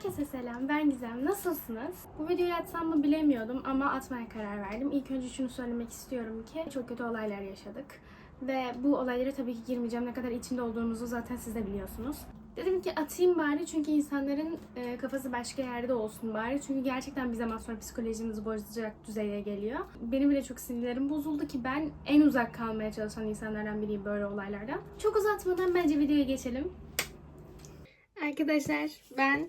Herkese selam, ben Gizem. Nasılsınız? Bu videoyu atsam mı bilemiyordum ama atmaya karar verdim. İlk önce şunu söylemek istiyorum ki çok kötü olaylar yaşadık. Ve bu olaylara tabii ki girmeyeceğim. Ne kadar içinde olduğumuzu zaten siz de biliyorsunuz. Dedim ki atayım bari çünkü insanların e, kafası başka yerde olsun bari. Çünkü gerçekten bir zaman sonra psikolojimizi bozacak düzeye geliyor. Benim bile çok sinirlerim bozuldu ki ben en uzak kalmaya çalışan insanlardan biriyim böyle olaylardan. Çok uzatmadan bence videoya geçelim. Arkadaşlar ben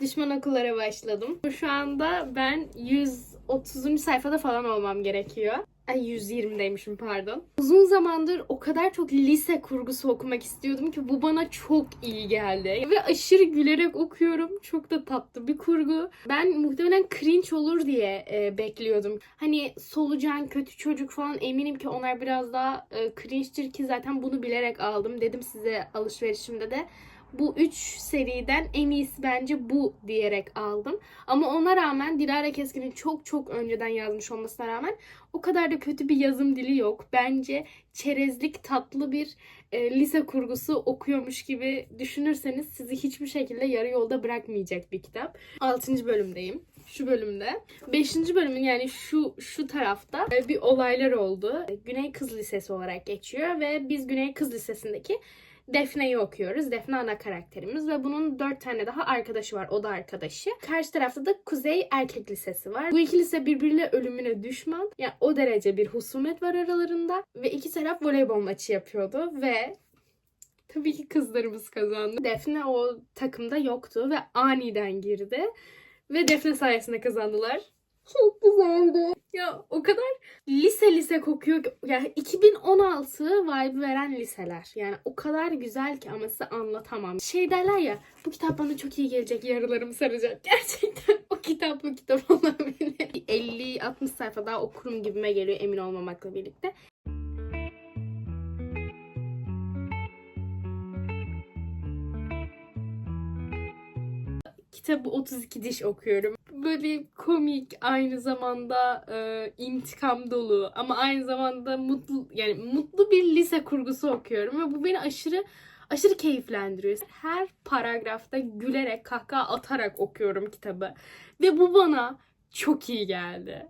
düşman okullara başladım. Şu anda ben 130. sayfada falan olmam gerekiyor. Ay 120'deymişim pardon. Uzun zamandır o kadar çok lise kurgusu okumak istiyordum ki bu bana çok iyi geldi. Ve aşırı gülerek okuyorum. Çok da tatlı bir kurgu. Ben muhtemelen cringe olur diye e, bekliyordum. Hani solucan, kötü çocuk falan eminim ki onlar biraz daha e, cringe'tir ki zaten bunu bilerek aldım. Dedim size alışverişimde de bu üç seriden en iyisi bence bu diyerek aldım. Ama ona rağmen Dilara Keskin'in çok çok önceden yazmış olmasına rağmen o kadar da kötü bir yazım dili yok. Bence çerezlik tatlı bir e, lise kurgusu okuyormuş gibi düşünürseniz sizi hiçbir şekilde yarı yolda bırakmayacak bir kitap. 6. bölümdeyim. Şu bölümde. 5. bölümün yani şu şu tarafta e, bir olaylar oldu. Güney Kız Lisesi olarak geçiyor ve biz Güney Kız Lisesi'ndeki Defne'yi okuyoruz. Defne ana karakterimiz ve bunun dört tane daha arkadaşı var. O da arkadaşı. Karşı tarafta da Kuzey Erkek Lisesi var. Bu iki lise birbiriyle ölümüne düşman. Yani o derece bir husumet var aralarında. Ve iki taraf voleybol maçı yapıyordu ve tabii ki kızlarımız kazandı. Defne o takımda yoktu ve aniden girdi. Ve Defne sayesinde kazandılar. Çok güzeldi. Ya o kadar lise lise kokuyor ki. Yani 2016 vibe veren liseler. Yani o kadar güzel ki ama size anlatamam. Şey derler ya bu kitap bana çok iyi gelecek yarılarımı saracak. Gerçekten o kitap bu kitap olabilir. 50-60 sayfa daha okurum gibime geliyor emin olmamakla birlikte. Kitabı 32 diş okuyorum. Böyle komik aynı zamanda e, intikam dolu ama aynı zamanda mutlu yani mutlu bir lise kurgusu okuyorum ve bu beni aşırı aşırı keyiflendiriyor. Her paragrafta gülerek kahkaha atarak okuyorum kitabı ve bu bana çok iyi geldi.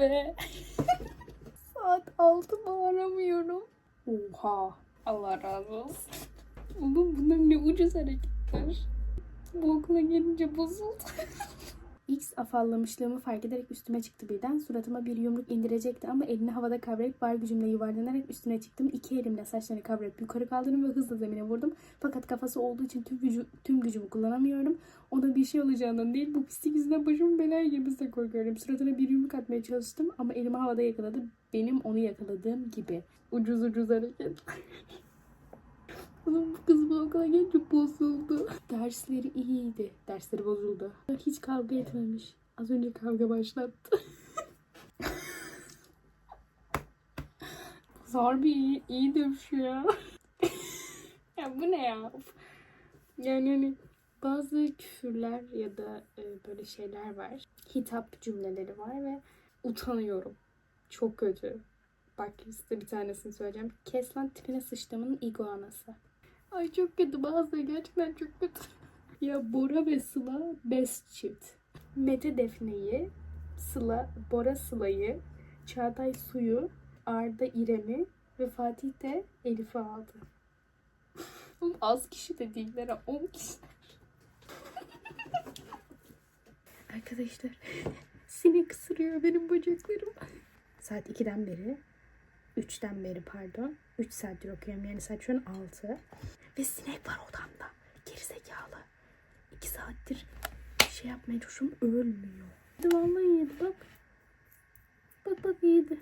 Be. Saat 6 bağıramıyorum. Oha. Allah razı olsun. Oğlum bunlar ne ucuz hareketler. Bu okula gelince bozuldu. Afallamışlığımı fark ederek üstüme çıktı birden. Suratıma bir yumruk indirecekti ama elini havada kavrayıp var gücümle yuvarlanarak üstüne çıktım. İki elimle saçlarını kavrayıp yukarı kaldırdım ve hızla zemine vurdum. Fakat kafası olduğu için tüm, gücü, tüm gücümü kullanamıyorum. Ona bir şey olacağından değil bu pislik yüzünden başımın belaya girmesine korkuyorum. Suratına bir yumruk atmaya çalıştım ama elimi havada yakaladı. Benim onu yakaladığım gibi. Ucuz ucuz hareket. Oğlum bu kız bu okula gelince bozuldu. Dersleri iyiydi. Dersleri bozuldu. Hiç kavga etmemiş. Az önce kavga başlattı. Zor bir iyi, iyi dövüşüyor ya. bu ne ya? Yani hani bazı küfürler ya da e, böyle şeyler var. Hitap cümleleri var ve utanıyorum. Çok kötü. Bak size bir tanesini söyleyeceğim. Kes lan tipine sıçtığımın iguanası. Ay çok kötü bazıları gerçekten çok kötü. ya Bora ve Sıla best çift. Mete Defne'yi, Sıla, Bora Sıla'yı, Çağatay Su'yu, Arda İrem'i ve Fatih de Elif'i aldı. Oğlum az kişi de değiller ha 10 kişi. Arkadaşlar sinek ısırıyor benim bacaklarım. Saat 2'den beri 3'ten beri pardon. 3 saattir okuyorum yani saat şu an 6. Ve sinek var odamda. Gerizekalı. 2 saattir şey yapmaya çalışıyorum ölmüyor. Hadi vallahi yedi bak. Bak bak yedi.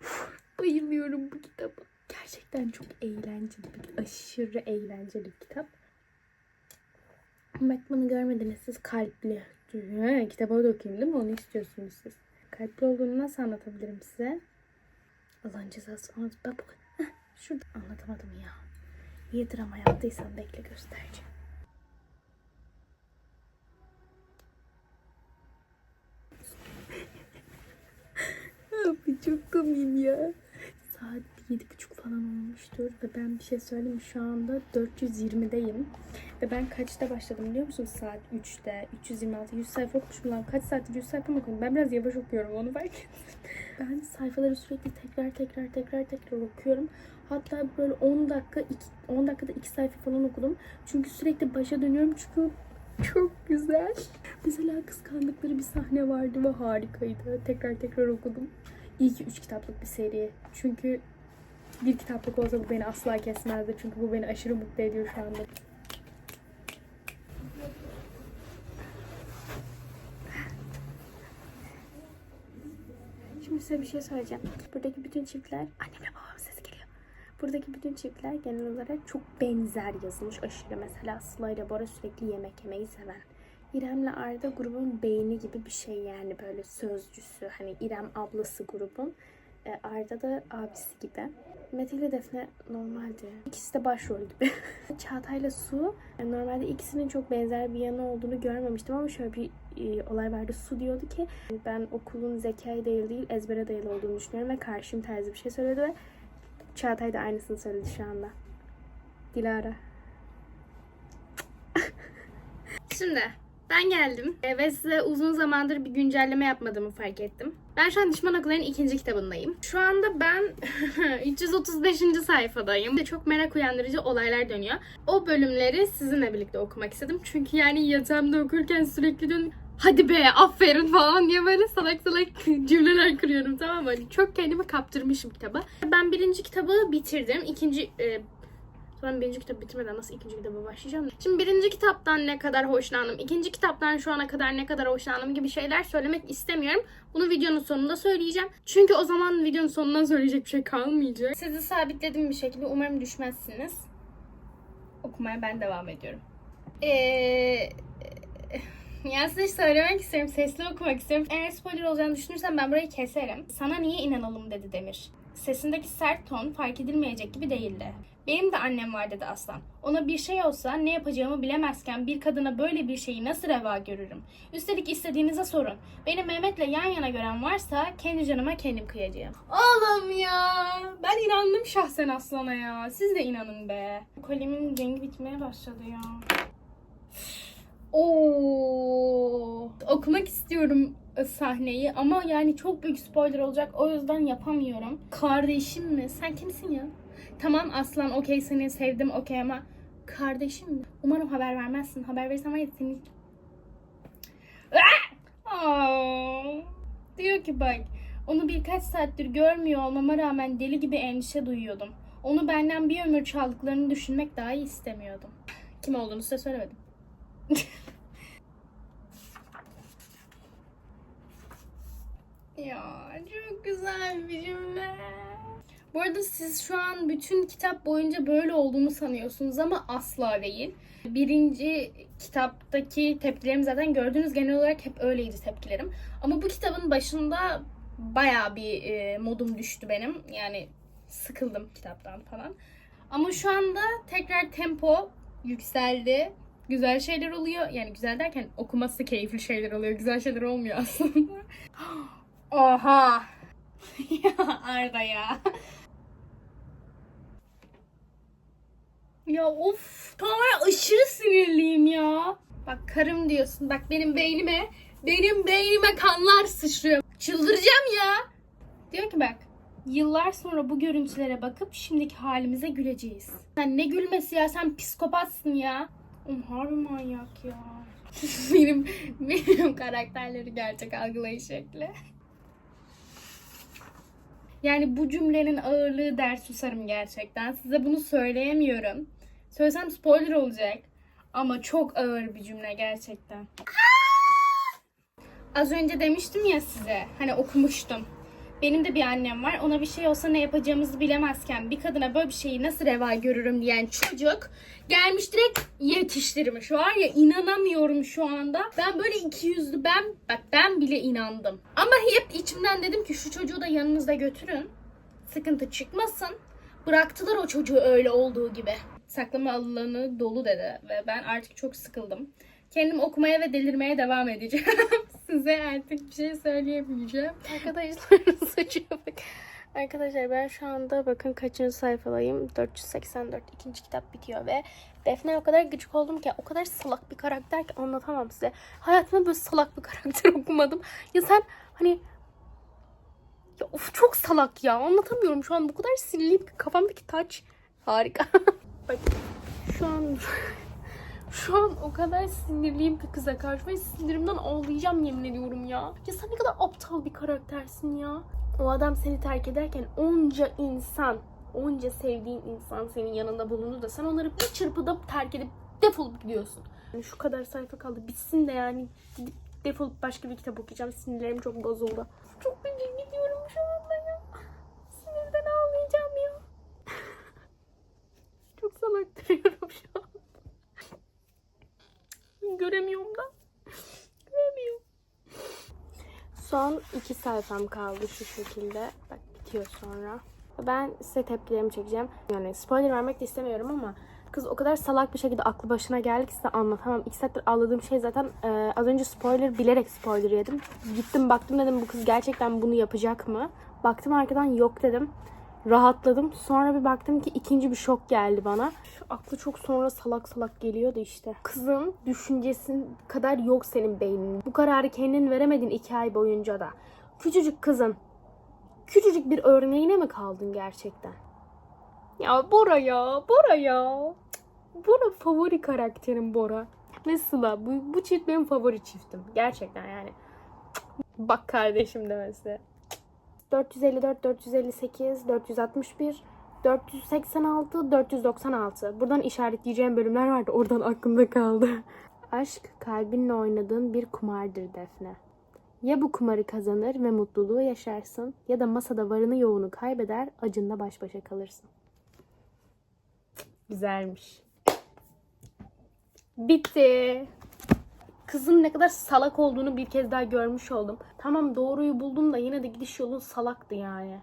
Bayılıyorum bu kitaba. Gerçekten çok eğlenceli bir, aşırı eğlenceli bir kitap. Bak bunu görmediniz siz kalpli. Ha, kitaba da okuyayım değil mi? Onu istiyorsunuz siz. Kalpli olduğunu nasıl anlatabilirim size? Allah'ın cezası. Ben bu. Heh, şurada anlatamadım ya. İyi drama yaptıysam bekle göstereceğim. Abi çok komiyim ya. Saat yedi buçuk falan olmuştur ve ben bir şey söyleyeyim şu anda 420'deyim. Ve ben kaçta başladım biliyor musun? Saat 3'te. 326, 100 sayfa okumuşum lan. Kaç saattir 100 sayfa mı okudum? Ben biraz yavaş okuyorum onu fark. Ben sayfaları sürekli tekrar tekrar tekrar tekrar okuyorum. Hatta böyle 10 dakika, 2, 10 dakikada 2 sayfa falan okudum. Çünkü sürekli başa dönüyorum çünkü çok güzel. Mesela kıskandıkları bir sahne vardı ve harikaydı. Tekrar tekrar okudum. İyi ki 3 kitaplık bir seri. Çünkü bir kitaplık olsa bu beni asla kesmezdi. Çünkü bu beni aşırı mutlu ediyor şu anda. Şimdi size bir şey söyleyeceğim. Buradaki bütün çiftler, annemle babam sesi geliyor. Buradaki bütün çiftler genel olarak çok benzer yazılmış aşırı. Mesela Sıla ile Bora sürekli yemek yemeyi seven. İrem'le Arda grubun beyni gibi bir şey yani böyle sözcüsü. Hani İrem ablası grubun. E, Arda da abisi gibi. Mete ile Defne normaldi. İkisi de başrol gibi. Çağatay'la Su yani normalde ikisinin çok benzer bir yanı olduğunu görmemiştim ama şöyle bir e, olay vardı. Su diyordu ki ben okulun zekaya dayalı değil ezbere dayalı olduğunu düşünüyorum ve karşım tarzı bir şey söyledi ve Çağatay da aynısını söyledi şu anda. Dilara. Şimdi ben geldim e, ve size uzun zamandır bir güncelleme yapmadığımı fark ettim. Ben şu an Düşman Okulları'nın ikinci kitabındayım. Şu anda ben 335. sayfadayım. Çok merak uyandırıcı olaylar dönüyor. O bölümleri sizinle birlikte okumak istedim. Çünkü yani yatağımda okurken sürekli dön hadi be aferin falan diye böyle salak salak cümleler kuruyorum tamam mı? Hani çok kendimi kaptırmışım kitaba. Ben birinci kitabı bitirdim. İkinci e, Sonra birinci kitabı bitirmeden nasıl ikinci kitaba başlayacağım? Şimdi birinci kitaptan ne kadar hoşlandım, ikinci kitaptan şu ana kadar ne kadar hoşlandım gibi şeyler söylemek istemiyorum. Bunu videonun sonunda söyleyeceğim. Çünkü o zaman videonun sonundan söyleyecek bir şey kalmayacak. Sizi sabitledim bir şekilde. Umarım düşmezsiniz. Okumaya ben devam ediyorum. Eee... Ya size söylemek istiyorum, sesli okumak istiyorum. Eğer spoiler olacağını düşünürsem ben burayı keserim. Sana niye inanalım dedi Demir. Sesindeki sert ton fark edilmeyecek gibi değildi. Benim de annem var dedi Aslan. Ona bir şey olsa ne yapacağımı bilemezken bir kadına böyle bir şeyi nasıl reva görürüm? Üstelik istediğinize sorun. Beni Mehmet'le yan yana gören varsa kendi canıma kendim kıyacağım. Oğlum ya! Ben inandım şahsen Aslan'a ya. Siz de inanın be. Kolimin rengi bitmeye başladı ya. Oo. Okumak istiyorum sahneyi ama yani çok büyük spoiler olacak. O yüzden yapamıyorum. Kardeşim mi? Sen kimsin ya? Tamam Aslan okey seni sevdim okey ama kardeşim? Umarım haber vermezsin. Haber verirsen var ya seni... Ah! Diyor ki bak onu birkaç saattir görmüyor olmama rağmen deli gibi endişe duyuyordum. Onu benden bir ömür çaldıklarını düşünmek dahi istemiyordum. Kim olduğunu size söylemedim. Ya çok güzel bir cümle. Bu arada siz şu an bütün kitap boyunca böyle olduğunu sanıyorsunuz ama asla değil. Birinci kitaptaki tepkilerimi zaten gördüğünüz genel olarak hep öyleydi tepkilerim. Ama bu kitabın başında bayağı bir e, modum düştü benim. Yani sıkıldım kitaptan falan. Ama şu anda tekrar tempo yükseldi. Güzel şeyler oluyor. Yani güzel derken okuması keyifli şeyler oluyor. Güzel şeyler olmuyor aslında. Oha. ya Arda ya. Ya of tamamen aşırı sinirliyim ya. Bak karım diyorsun. Bak benim beynime benim beynime kanlar sıçrıyor. Çıldıracağım ya. Diyor ki bak yıllar sonra bu görüntülere bakıp şimdiki halimize güleceğiz. Sen ne gülmesi ya sen psikopatsın ya. Oğlum harbi manyak ya. benim benim karakterleri gerçek algılayış şekli. Yani bu cümlenin ağırlığı ders susarım gerçekten. Size bunu söyleyemiyorum. Söylesem spoiler olacak. Ama çok ağır bir cümle gerçekten. Az önce demiştim ya size. Hani okumuştum. benim de bir annem var. Ona bir şey olsa ne yapacağımızı bilemezken bir kadına böyle bir şeyi nasıl reva görürüm diyen çocuk gelmiş direkt yetiştirmiş. Var ya inanamıyorum şu anda. Ben böyle iki yüzlü ben bak ben bile inandım. Ama hep içimden dedim ki şu çocuğu da yanınızda götürün. Sıkıntı çıkmasın. Bıraktılar o çocuğu öyle olduğu gibi. Saklama alanı dolu dedi ve ben artık çok sıkıldım. Kendim okumaya ve delirmeye devam edeceğim. Size artık bir şey söyleyemeyeceğim. Arkadaşlar saçıma bak. Arkadaşlar ben şu anda bakın kaçıncı sayfadayım. 484. ikinci kitap bitiyor ve Defne o kadar gıcık oldum ki o kadar salak bir karakter ki anlatamam size. Hayatımda böyle salak bir karakter okumadım. Ya sen hani ya of çok salak ya. Anlatamıyorum şu an bu kadar sinirliyim ki kafamdaki taç harika. Bak şu an şu an o kadar sinirliyim ki kıza karşı ve sinirimden ağlayacağım yemin ediyorum ya. Ya sen ne kadar aptal bir karaktersin ya. O adam seni terk ederken onca insan, onca sevdiğin insan senin yanında bulundu da sen onları bir çırpıda terk edip defolup gidiyorsun. Yani şu kadar sayfa kaldı bitsin de yani gidip defolup başka bir kitap okuyacağım. Sinirlerim çok bozuldu. Çok gıcık gidiyorum şu anda ya. Sinirden ağlayacağım ya. Salak duruyorum şu an. Göremiyorum da. Göremiyorum. Son iki sayfam kaldı şu şekilde. Bak bitiyor sonra. Ben size tepkilerimi çekeceğim. Yani spoiler vermek de istemiyorum ama kız o kadar salak bir şekilde aklı başına geldi ki size anlatamam. İki saattir ağladığım şey zaten e, az önce spoiler bilerek spoiler yedim. Gittim baktım dedim bu kız gerçekten bunu yapacak mı? Baktım arkadan yok dedim. Rahatladım. Sonra bir baktım ki ikinci bir şok geldi bana. Şu aklı çok sonra salak salak geliyordu işte. Kızın düşüncesin kadar yok senin beynin. Bu kararı kendin veremedin iki ay boyunca da. Küçücük kızın küçücük bir örneğine mi kaldın gerçekten? Ya Bora ya, Bora ya. Bora favori karakterim Bora. Ve Sıla. Bu, bu çift benim favori çiftim. Gerçekten yani. Bak kardeşim demesi. 454, 458, 461, 486, 496. Buradan işaretleyeceğim bölümler vardı. Oradan aklımda kaldı. Aşk kalbinle oynadığın bir kumardır Defne. Ya bu kumarı kazanır ve mutluluğu yaşarsın ya da masada varını yoğunu kaybeder acınla baş başa kalırsın. Güzelmiş. Bitti. Kızın ne kadar salak olduğunu bir kez daha görmüş oldum. Tamam doğruyu buldum da yine de gidiş yolun salaktı yani.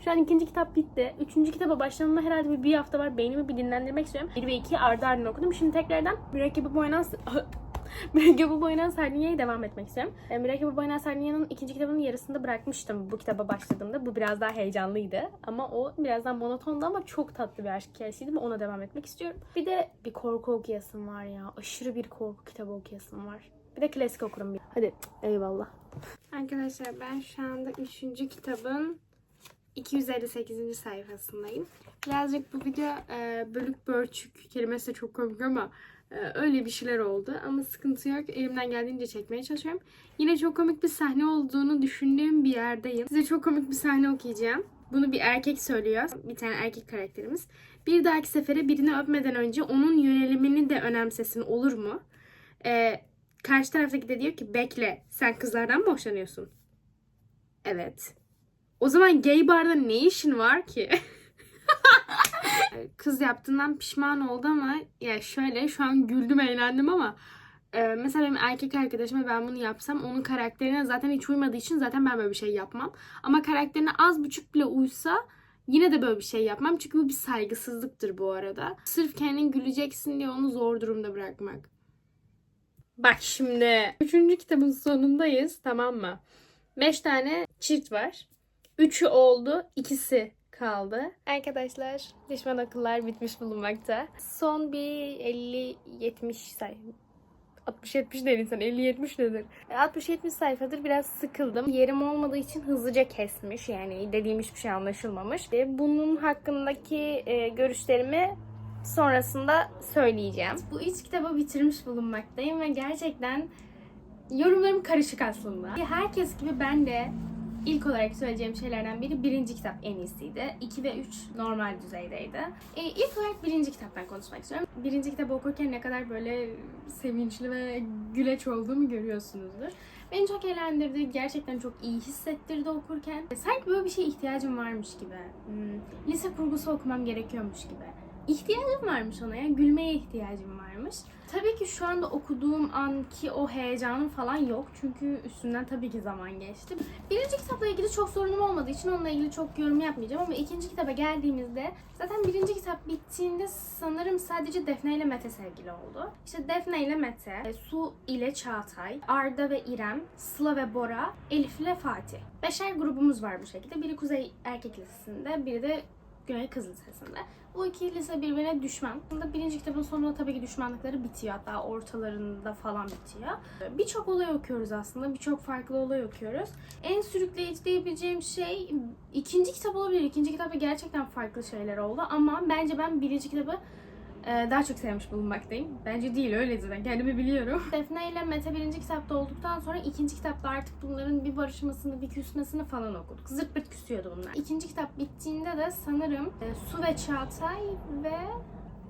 Şu an ikinci kitap bitti. Üçüncü kitaba başlamama herhalde bir, bir hafta var. Beynimi bir dinlendirmek istiyorum. 1 ve 2 ardı ardına okudum. Şimdi tekrardan mürekkebi boyanan... Mürekkebi boyanan Sardinya'ya devam etmek istiyorum. E, Mürekkebi boyanan Sardinya'nın ikinci kitabının yarısında bırakmıştım bu kitaba başladığımda. Bu biraz daha heyecanlıydı. Ama o birazdan monotondu ama çok tatlı bir aşk hikayesiydi ve ona devam etmek istiyorum. Bir de bir korku okuyasım var ya. Aşırı bir korku kitabı okuyasım var. Bir de klasik okurum bir. Hadi eyvallah. Arkadaşlar ben şu anda 3. kitabın 258. sayfasındayım. Birazcık bu video e, bölük bölçük kelimesi de çok komik ama öyle bir şeyler oldu. Ama sıkıntı yok. Elimden geldiğince çekmeye çalışıyorum. Yine çok komik bir sahne olduğunu düşündüğüm bir yerdeyim. Size çok komik bir sahne okuyacağım. Bunu bir erkek söylüyor. Bir tane erkek karakterimiz. Bir dahaki sefere birini öpmeden önce onun yönelimini de önemsesin olur mu? E, karşı taraftaki de diyor ki bekle sen kızlardan mı hoşlanıyorsun? Evet. O zaman gay barda ne işin var ki? Kız yaptığından pişman oldu ama ya şöyle şu an güldüm eğlendim ama e, mesela benim erkek arkadaşıma ben bunu yapsam onun karakterine zaten hiç uymadığı için zaten ben böyle bir şey yapmam. Ama karakterine az buçuk bile uysa yine de böyle bir şey yapmam. Çünkü bu bir saygısızlıktır bu arada. Sırf kendin güleceksin diye onu zor durumda bırakmak. Bak şimdi. Üçüncü kitabın sonundayız tamam mı? Beş tane çift var. Üçü oldu. ikisi kaldı. Arkadaşlar düşman akıllar bitmiş bulunmakta. Son bir 50-70 sayfa. 60-70 değil insan 50-70 nedir? 60-70 sayfadır biraz sıkıldım. Yerim olmadığı için hızlıca kesmiş. Yani dediğim hiçbir şey anlaşılmamış. Bunun hakkındaki e, görüşlerimi sonrasında söyleyeceğim. Bu üç kitabı bitirmiş bulunmaktayım ve gerçekten yorumlarım karışık aslında. Herkes gibi ben de İlk olarak söyleyeceğim şeylerden biri birinci kitap en iyisiydi. 2 ve 3 normal düzeydeydi. E, ilk olarak birinci kitaptan konuşmak istiyorum. Birinci kitabı okurken ne kadar böyle sevinçli ve güleç olduğumu görüyorsunuzdur. Beni çok eğlendirdi. Gerçekten çok iyi hissettirdi okurken. Sanki böyle bir şeye ihtiyacım varmış gibi. Hmm, lise kurgusu okumam gerekiyormuş gibi. İhtiyacım varmış ona ya. Gülmeye ihtiyacım varmış. Tabii ki şu anda okuduğum anki o heyecanım falan yok. Çünkü üstünden tabii ki zaman geçti. Birinci kitapla ilgili çok sorunum olmadığı için onunla ilgili çok yorum yapmayacağım. Ama ikinci kitaba geldiğimizde zaten birinci kitap bittiğinde sanırım sadece Defne ile Mete sevgili oldu. İşte Defne ile Mete, e, Su ile Çağatay, Arda ve İrem, Sıla ve Bora, Elif ile Fatih. Beşer grubumuz var bu şekilde. Biri Kuzey Erkek Lisesi'nde, biri de Güney Kız Lisesi'nde. Bu iki lise birbirine düşman. Aslında birinci kitabın sonunda tabii ki düşmanlıkları bitiyor. Hatta ortalarında falan bitiyor. Birçok olay okuyoruz aslında. Birçok farklı olay okuyoruz. En sürükleyici diyebileceğim şey ikinci kitap olabilir. İkinci kitapta gerçekten farklı şeyler oldu. Ama bence ben birinci kitabı daha çok sevmiş bulunmaktayım. Bence değil öyle zaten kendimi biliyorum. Defne ile Mete birinci kitapta olduktan sonra ikinci kitapta artık bunların bir barışmasını, bir küsmesini falan okuduk. Zırt pırt küsüyordu bunlar. İkinci kitap bittiğinde de sanırım e, Su ve Çağatay ve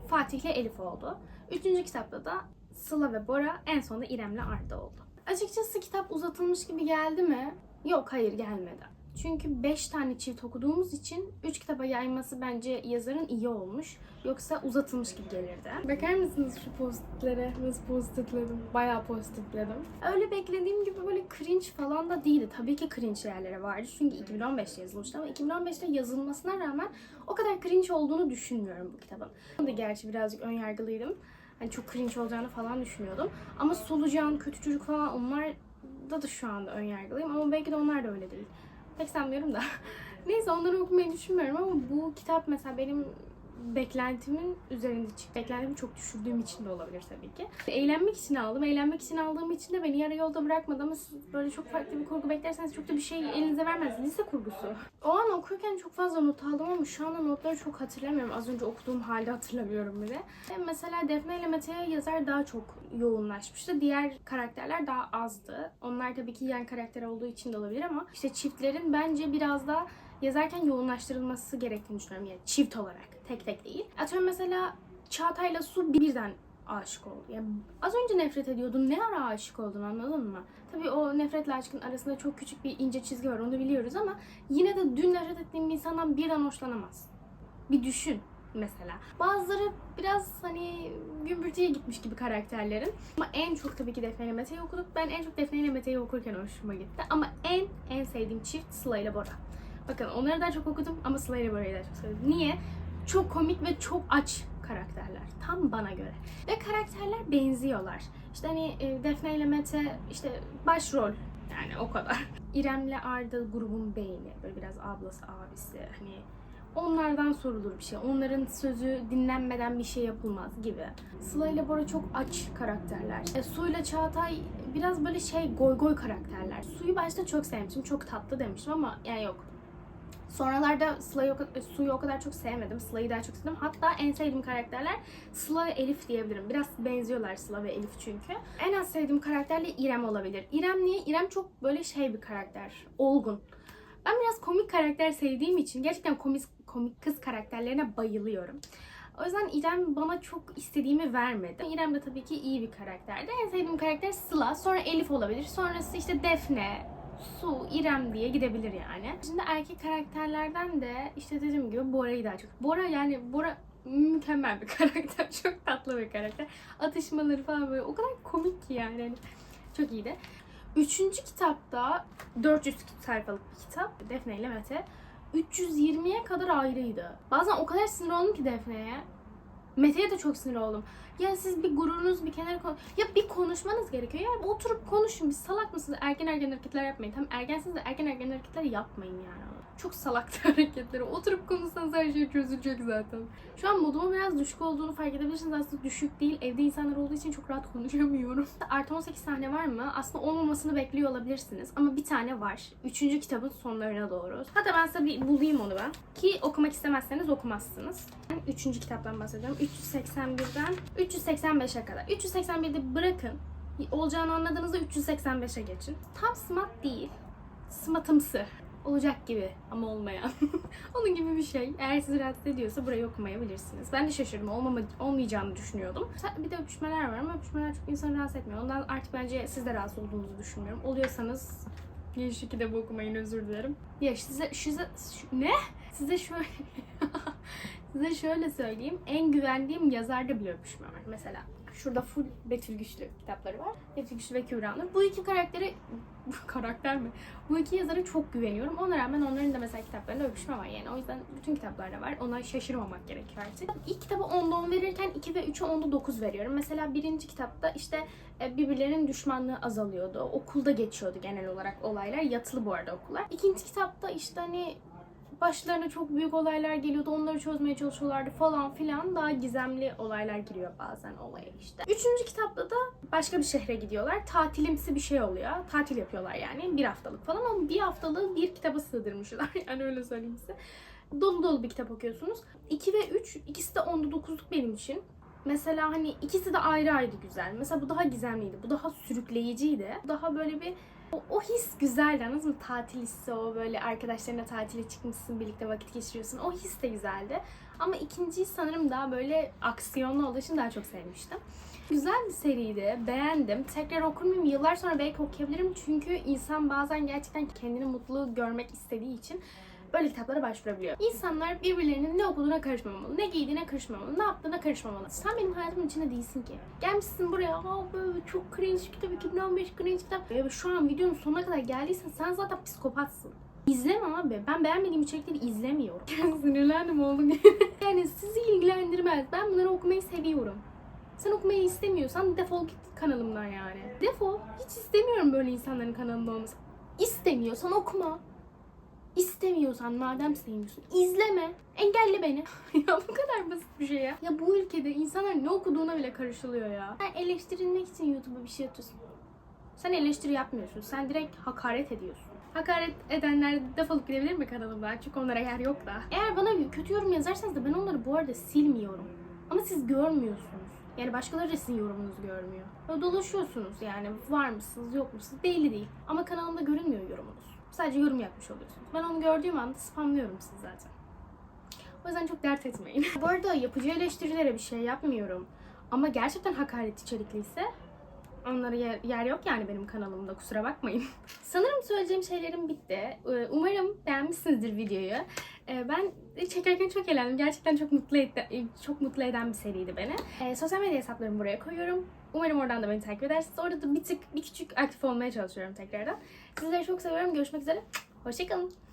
Fatih ile Elif oldu. Üçüncü kitapta da Sıla ve Bora en sonunda İrem'le Arda oldu. Açıkçası kitap uzatılmış gibi geldi mi? Yok hayır gelmedi. Çünkü 5 tane çift okuduğumuz için 3 kitaba yayması bence yazarın iyi olmuş. Yoksa uzatılmış gibi gelirdi. Bakar mısınız şu postitlere? Nasıl postitledim? Bayağı postitledim. Öyle beklediğim gibi böyle cringe falan da değildi. Tabii ki cringe yerleri vardı. Çünkü 2015'te yazılmıştı ama 2015'te yazılmasına rağmen o kadar cringe olduğunu düşünmüyorum bu kitabın. Ben de gerçi birazcık önyargılıydım. Hani çok cringe olacağını falan düşünüyordum. Ama Solucan, Kötü Çocuk falan onlar da da şu anda önyargılıyım. Ama belki de onlar da öyle değil. Pek sanmıyorum da. Neyse onları okumayı düşünmüyorum ama bu kitap mesela benim beklentimin üzerinde çıktı. Beklentimi çok düşürdüğüm için de olabilir tabii ki. Eğlenmek için aldım. Eğlenmek için aldığım için de beni yarı yolda bırakmadı ama siz böyle çok farklı bir kurgu beklerseniz çok da bir şey elinize vermez. Lise kurgusu. O an okurken çok fazla not aldım ama şu anda notları çok hatırlamıyorum. Az önce okuduğum halde hatırlamıyorum bile. Ve mesela Defne ile Mete'ye yazar daha çok yoğunlaşmıştı. Diğer karakterler daha azdı. Onlar tabii ki yan karakter olduğu için de olabilir ama işte çiftlerin bence biraz daha yazarken yoğunlaştırılması gerektiğini düşünüyorum. Yani çift olarak, tek tek değil. Atıyorum mesela Çağatay'la Su birden aşık oldu. Yani az önce nefret ediyordun. Ne ara aşık oldun anladın mı? Tabii o nefretle aşkın arasında çok küçük bir ince çizgi var onu biliyoruz ama yine de dün nefret ettiğin bir insandan birden hoşlanamazsın. Bir düşün mesela. Bazıları biraz hani gümbürtüye gitmiş gibi karakterlerin. Ama en çok tabii ki Defne ile Mete'yi okuduk. Ben en çok Defne ile Mete'yi okurken hoşuma gitti. Ama en en sevdiğim çift Sıla ile Bora. Bakın onları daha çok okudum ama ile Bora'yı daha çok sevdim. Niye? Çok komik ve çok aç karakterler. Tam bana göre. Ve karakterler benziyorlar. İşte hani e, Defne ile Mete işte başrol yani o kadar. İrem'le Arda grubun beyni. Böyle biraz ablası, abisi. Hani onlardan sorulur bir şey. Onların sözü dinlenmeden bir şey yapılmaz gibi. Sıla ile Bora çok aç karakterler. E, Su ile Çağatay biraz böyle şey goy goy karakterler. Su'yu başta çok sevmiştim. Çok tatlı demiştim ama yani yok. Sonralarda Sıla'yı o kadar, Su'yu o kadar çok sevmedim. Sıla'yı daha çok sevdim. Hatta en sevdiğim karakterler Sıla ve Elif diyebilirim. Biraz benziyorlar Sıla ve Elif çünkü. En az sevdiğim karakter de İrem olabilir. İrem niye? İrem çok böyle şey bir karakter. Olgun. Ben biraz komik karakter sevdiğim için gerçekten komik, komik kız karakterlerine bayılıyorum. O yüzden İrem bana çok istediğimi vermedi. İrem de tabii ki iyi bir karakterdi. En sevdiğim karakter Sıla. Sonra Elif olabilir. Sonrası işte Defne, Su, İrem diye gidebilir yani. Şimdi erkek karakterlerden de işte dediğim gibi Bora'yı daha çok. Bora yani Bora mükemmel bir karakter. Çok tatlı bir karakter. Atışmaları falan böyle o kadar komik ki yani. Hani çok iyiydi. Üçüncü kitapta 400 sayfalık bir kitap. Defne ile Mete. 320'ye kadar ayrıydı. Bazen o kadar sinir oldum ki Defne'ye. Mete'ye de çok sinir oldum. Ya siz bir gururunuz bir kenara koy. Ya bir konuşmanız gerekiyor. Ya oturup konuşun. Bir salak mısınız? Erken erken hareketler yapmayın. Tam ergensiniz de erken erken hareketler yapmayın yani. Çok salak hareketleri. Oturup konuşsanız her şey çözülecek zaten. Şu an modumun biraz düşük olduğunu fark edebilirsiniz. Aslında düşük değil. Evde insanlar olduğu için çok rahat konuşamıyorum. Artı 18 tane var mı? Aslında olmamasını bekliyor olabilirsiniz. Ama bir tane var. Üçüncü kitabın sonlarına doğru. Hatta ben size bir bulayım onu ben. Ki okumak istemezseniz okumazsınız. Üçüncü kitaptan bahsediyorum. 381'den 385'e kadar. 381'de bırakın. Olacağını anladığınızda 385'e geçin. Tam smart değil. Smatımsı. olacak gibi ama olmayan. Onun gibi bir şey. Eğer sizi rahatsız ediyorsa burayı okumayabilirsiniz. Ben de şaşırdım. Olmama, olmayacağını düşünüyordum. Bir de öpüşmeler var ama öpüşmeler çok insanı rahatsız etmiyor. Ondan artık bence siz de rahatsız olduğunuzu düşünmüyorum. Oluyorsanız Gençlik kitabı okumayın özür dilerim. Ya size, size ne? Size şöyle size şöyle söyleyeyim. En güvendiğim yazarda bile öpüşme var. Mesela şurada full Betül Güçlü kitapları var. Betül Güçlü ve Kübra Nur. Bu iki karakteri karakter mi? Bu iki yazara çok güveniyorum. Ona rağmen onların da mesela kitaplarında öpüşme var yani. O yüzden bütün kitaplarda var. Ona şaşırmamak gerekiyor artık. İlk kitabı 10'da 10 verirken 2 ve 3'e 10'da 9 veriyorum. Mesela birinci kitapta işte e, birbirlerinin düşmanlığı azalıyordu. Okulda geçiyordu genel olarak olaylar. Yatılı bu arada okullar. İkinci kitapta işte hani başlarına çok büyük olaylar geliyordu. Onları çözmeye çalışıyorlardı falan filan. Daha gizemli olaylar giriyor bazen olaya işte. Üçüncü kitapta da başka bir şehre gidiyorlar. Tatilimsi bir şey oluyor. Tatil yapıyorlar yani. Bir haftalık falan ama bir haftalığı bir kitaba sığdırmışlar. yani öyle söyleyeyim size. Dolu dolu bir kitap okuyorsunuz. 2 ve 3 ikisi de 10'da 9'luk benim için. Mesela hani ikisi de ayrı ayrı güzel. Mesela bu daha gizemliydi. Bu daha sürükleyiciydi. Daha böyle bir o, o his güzeldi anladın mı? Tatil hissi o böyle arkadaşlarına tatile çıkmışsın birlikte vakit geçiriyorsun. O his de güzeldi. Ama ikinciyi sanırım daha böyle aksiyonlu olduğu için daha çok sevmiştim. Güzel bir seriydi. Beğendim. Tekrar okur muyum? Yıllar sonra belki okuyabilirim. Çünkü insan bazen gerçekten kendini mutlu görmek istediği için böyle kitaplara başvurabiliyor. İnsanlar birbirlerinin ne okuduğuna karışmamalı, ne giydiğine karışmamalı, ne yaptığına karışmamalı. Sen benim hayatımın içinde değilsin ki. Gelmişsin buraya, aa böyle çok cringe kitap, 2015 cringe kitap. Ya şu an videonun sonuna kadar geldiysen sen zaten psikopatsın. İzleme abi. Ben beğenmediğim içerikleri izlemiyorum. Sinirlendim oğlum. yani sizi ilgilendirmez. Ben bunları okumayı seviyorum. Sen okumayı istemiyorsan defol git kanalımdan yani. Defol. Hiç istemiyorum böyle insanların kanalında olması. İstemiyorsan okuma. İstemiyorsan madem sevmiyorsun izleme. Engelle beni. ya bu kadar basit bir şey ya. Ya bu ülkede insanlar ne okuduğuna bile karışılıyor ya. Sen eleştirilmek için YouTube'a bir şey atıyorsun. Sen eleştiri yapmıyorsun. Sen direkt hakaret ediyorsun. Hakaret edenler defolup gidebilir mi kanalımdan? Çünkü onlara yer yok da. Eğer bana kötü yorum yazarsanız da ben onları bu arada silmiyorum. Ama siz görmüyorsunuz. Yani başkaları da sizin yorumunuzu görmüyor. Böyle dolaşıyorsunuz yani. Var mısınız yok musunuz belli değil. Ama kanalımda görünmüyor yorumunuz. Sadece yorum yapmış oluyorsunuz. Ben onu gördüğüm anda spamlıyorum sizi zaten. O yüzden çok dert etmeyin. Bu arada yapıcı eleştirilere bir şey yapmıyorum. Ama gerçekten hakaret içerikliyse onlara yer, yer yok yani benim kanalımda kusura bakmayın. Sanırım söyleyeceğim şeylerim bitti. Ee, Umarım beğenmişsinizdir videoyu. Ee, Ben çekerken çok eğlendim. Gerçekten çok mutlu etti, çok mutlu eden bir seriydi beni. Ee, sosyal medya hesaplarımı buraya koyuyorum. Umarım oradan da beni takip edersiniz. Orada da bir tık, bir küçük aktif olmaya çalışıyorum tekrardan. Sizleri çok seviyorum. Görüşmek üzere. Hoşçakalın.